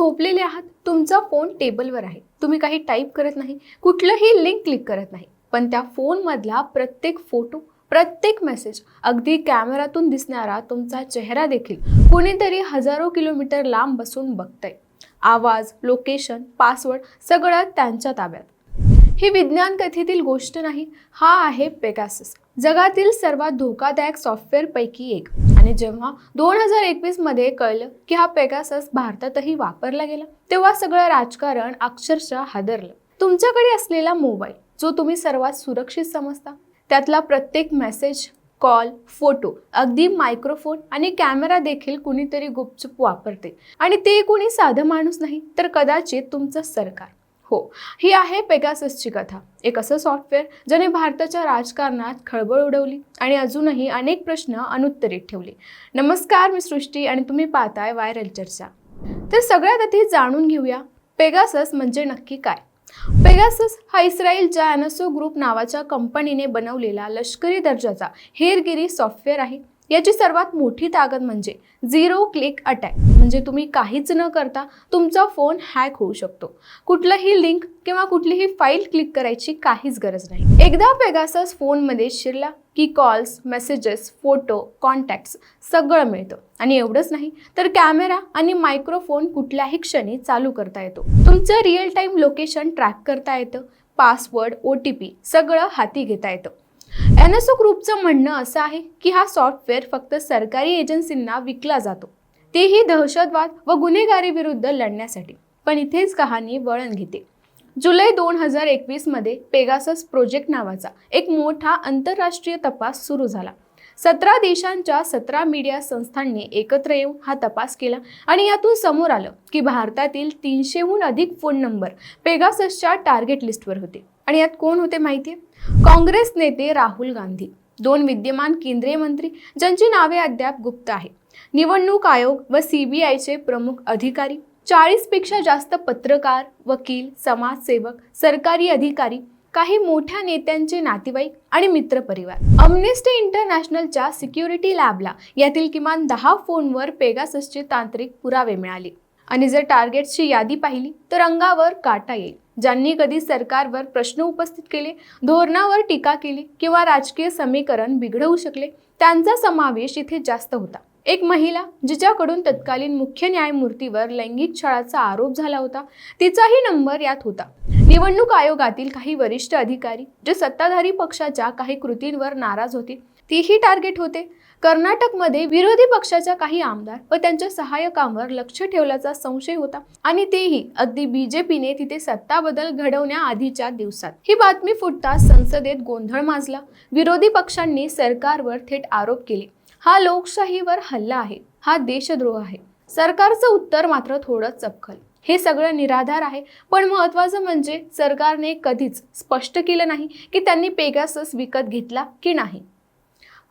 झोपलेले आहात तुमचा फोन टेबलवर आहे. तुम्ही काही टाईप करत नाही कुठलंही लिंक क्लिक करत नाही. पण त्या फोनमधला प्रत्येक फोटो प्रत्येक मेसेज अगदी कॅमेऱ्यातून दिसणारा तुमचा चेहरा देखील कुणीतरी हजारो किलोमीटर लांब बसून बघतंय. आवाज लोकेशन पासवर्ड सगळं त्यांच्या ताब्यात. ही विज्ञान कथेतील गोष्ट नाही हा आहे पेगासस जगातील सर्वात धोकादायक सॉफ्टवेअरपैकी एक. आणि जेव्हा दोन हजार एकवीसमध्ये कळलं की हा पेगासस भारतातही वापरला गेला तेव्हा सगळं राजकारण अक्षरशः हादरलं. तुमच्याकडे असलेला मोबाईल जो तुम्ही सर्वात सुरक्षित समजता त्यातला प्रत्येक मेसेज कॉल फोटो अगदी मायक्रोफोन आणि कॅमेरा देखील कुणीतरी गुपचूप वापरते. आणि ते कुणी साधं माणूस नाही तर कदाचित तुमचं सरकार. हो ही आहे पेगाससची कथा. एक असं सॉफ्टवेअर ज्याने भारताच्या राजकारणात खळबळ उडवली आणि अजूनही अनेक प्रश्न अनुत्तरित ठेवले. नमस्कार मी सृष्टी आणि तुम्ही पाहताय व्हायरल चर्चा. तर सगळ्यात आधी जाणून घेऊया पेगासस म्हणजे नक्की काय? पेगासस हा इस्रायलच्या अॅनसो ग्रुप नावाच्या कंपनीने बनवलेला लष्करी दर्जाचा हेरगिरी सॉफ्टवेअर आहे. याची सर्वात मोठी ताकद म्हणजे झिरो क्लिक अटॅक. म्हणजे तुम्ही काहीच न करता तुमचा फोन हॅक होऊ शकतो. कुठलंही लिंक किंवा कुठलीही फाईल क्लिक करायची काहीच गरज नाही. एकदा पेगासस फोनमध्ये शिरला की कॉल्स मेसेजेस फोटो कॉन्टॅक्ट्स सगळं मिळतं. आणि एवढंच नाही तर कॅमेरा आणि मायक्रोफोन कुठल्याही क्षणी चालू करता येतो. तुमचं रिअल टाईम लोकेशन ट्रॅक करता येतं पासवर्ड ओ टी पी सगळं हाती घेता येतं. एनएसओ ग्रुपचं म्हणणं असं आहे की हा सॉफ्टवेअर फक्त सरकारी एजन्सींना विकला जातो. तेही दहशतवाद व गुन्हेगारी विरुद्ध लढण्यासाठी. पण इथेच कहाणी वळण घेते. जुलै दोन हजार एकवीसमध्ये पेगासस प्रोजेक्ट नावाचा एक मोठा आंतरराष्ट्रीय तपास सुरू झाला. सतरा देशांच्या सतरा मीडिया संस्थांनी एकत्र येऊन हा तपास केला आणि यातून समोर आलं की भारतातील तीनशेहून अधिक फोन नंबर पेगाससच्या टार्गेट लिस्टवर होते. आणि यात कोण होते माहिती आहे काँग्रेस नेते राहुल गांधी. दोन विद्यमान केंद्रीय मंत्री ज्यांची नावे अद्याप गुप्त आहे निवडणूक आयोग व सीबीआयचे प्रमुख अधिकारी चाळीसपेक्षा जास्त पत्रकार वकील समाजसेवक सरकारी अधिकारी काही मोठ्या नेत्यांचे नातेवाईक आणि मित्रपरिवार. अमनेस्टी इंटरनॅशनलच्या सिक्युरिटी लॅबला यातील किमान दहा फोनवर पेगाससचे तांत्रिक पुरावे मिळाले. आणि जर टार्गेटची यादी पाहिली तर अंगावर काटा येईल. ज्यांनी कधी सरकारवर प्रश्न उपस्थित केले धोरणावर टीका केली किंवा राजकीय समीकरण बिघडवू शकले त्यांचा समावेश इथे जास्त होता. एक महिला जिच्याकडून तत्कालीन मुख्य न्यायमूर्तीवर लैंगिक छळाचा आरोप झाला होता तिचाही नंबर यात होता. निवडणूक आयोगातील काही वरिष्ठ अधिकारी जे सत्ताधारी पक्षाच्या काही कृतींवर नाराज होते तीही टार्गेट होते. कर्नाटकमध्ये विरोधी पक्षाच्या काही आमदार व त्यांच्या सहाय्यकांवर लक्ष ठेवल्याचा संशय होता आणि तेही अगदी बीजेपीने तिथे सत्ता बदल घडवण्याआधीच्या दिवसात. ही बातमी फुटताच संसदेत गोंधळ माजला. विरोधी पक्षांनी सरकारवर थेट आरोप केले. हा लोकशाहीवर हल्ला आहे. हा देशद्रोह आहे. सरकारचं उत्तर मात्र थोडं चपखल. हे सगळं निराधार आहे. पण महत्त्वाचं म्हणजे सरकारने कधीच स्पष्ट केलं नाही की त्यांनी पेगासस विकत घेतला की नाही.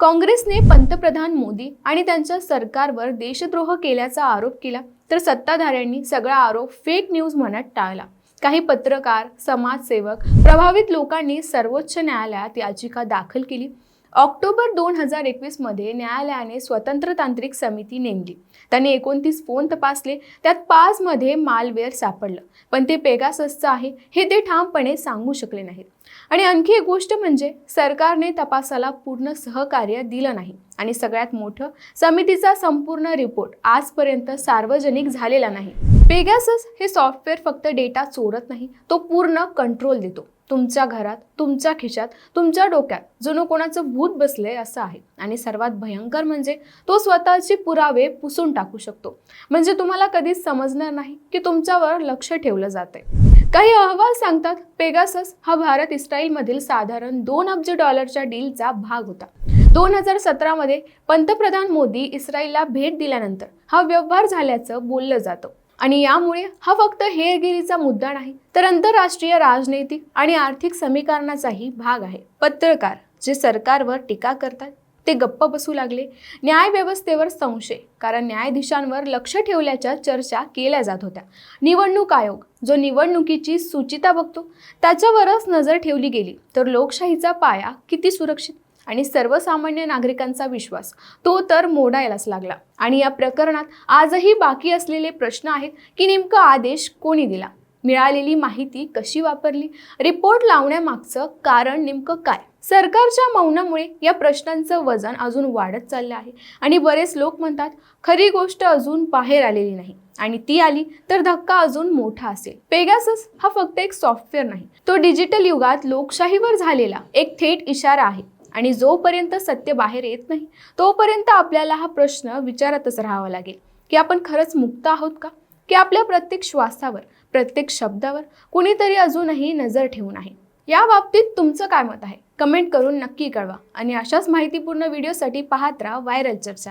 काँग्रेसने पंतप्रधान मोदी आणि त्यांच्या सरकारवर देशद्रोह केल्याचा आरोप केला तर सत्ताधाऱ्यांनी सगळा आरोप फेक न्यूज म्हणत टाळला. काही पत्रकार समाजसेवक प्रभावित लोकांनी सर्वोच्च न्यायालयात याचिका दाखल केली. ऑक्टोबर दोन हजार एकवीसमध्ये न्यायालयाने स्वतंत्र तांत्रिक समिती नेमली. त्यांनी एकोणतीस फोन तपासले. त्यात पाचमध्ये मालवेअर सापडलं. पण ते पेगाससचं आहे हे ते ठामपणे सांगू शकले नाहीत. आणि आणखी एक गोष्ट म्हणजे सरकारने तपासाला पूर्ण सहकार्य दिलं नाही. आणि सगळ्यात मोठं समितीचा संपूर्ण रिपोर्ट आजपर्यंत सार्वजनिक झालेला नाही. पेगासस हे सॉफ्टवेअर फक्त डेटा चोरत नाही तो पूर्ण कंट्रोल देतो. तुमच्या घरात तुमच्या खिशात तुमच्या डोक्यात जणू कोणाचं भूत बसले असं आहे. आणि सर्वात भयंकर म्हणजे तो स्वतःचे पुरावे पुसून टाकू शकतो. म्हणजे तुम्हाला कधीच समजणार नाही की तुमच्यावर लक्ष ठेवलं जातंय. काही अहवाल सांगतात पेगासस हा भारत इस्रायलमधील साधारण दोन अब्ज डॉलरच्या डीलचा भाग होता. दोन हजार सतरामध्ये पंतप्रधान मोदी इस्रायलला भेट दिल्यानंतर हा व्यवहार झाल्याचं बोललं जातं. आणि यामुळे हा फक्त हेरगिरीचा मुद्दा नाही तर आंतरराष्ट्रीय राजनैतिक आणि आर्थिक समीकरणाचाही भाग आहे. पत्रकार जे सरकारवर टीका करतात ते गप्प बसू लागले. न्यायव्यवस्थेवर संशय कारण न्यायाधीशांवर लक्ष ठेवल्याच्या चर्चा केल्या जात होत्या. निवडणूक आयोग जो निवडणुकीची सूचिता बघतो त्याच्यावरच नजर ठेवली गेली तर लोकशाहीचा पाया किती सुरक्षित? आणि सर्वसामान्य नागरिकांचा विश्वास तो तर मोडायलाच लागला. आणि या प्रकरणात आजही बाकी असलेले प्रश्न आहेत की नेमका आदेश कोणी दिला? मिळालेली माहिती कशी वापरली? रिपोर्ट लावण्यामागचं कारण नेमकं काय? सरकारच्या मौनामुळे या प्रश्नांचं वजन अजून वाढत चाललं आहे. आणि बरेच लोक म्हणतात खरी गोष्ट अजून बाहेर आलेली नाही. आणि ती आली तर धक्का अजून मोठा असेल. पेगासस हा फक्त एक सॉफ्टवेअर नाही. तो डिजिटल युगात लोकशाहीवर झालेला एक थेट इशारा आहे. आणि जोपर्यंत सत्य बाहेर येत नाही तोपर्यंत आपल्याला हा प्रश्न विचारतच राहावा लागेल. की आपण खरंच मुक्त आहोत का? की आपल्या प्रत्येक श्वासावर प्रत्येक शब्दावर कुणीतरी अजूनही नजर ठेवून आहे? या बाबतीत तुमचं काय मत आहे? कमेंट करून नक्की कळवा आणि अशाच माहितीपूर्ण व्हिडिओसाठी पाहत राहा व्हायरल चर्चा.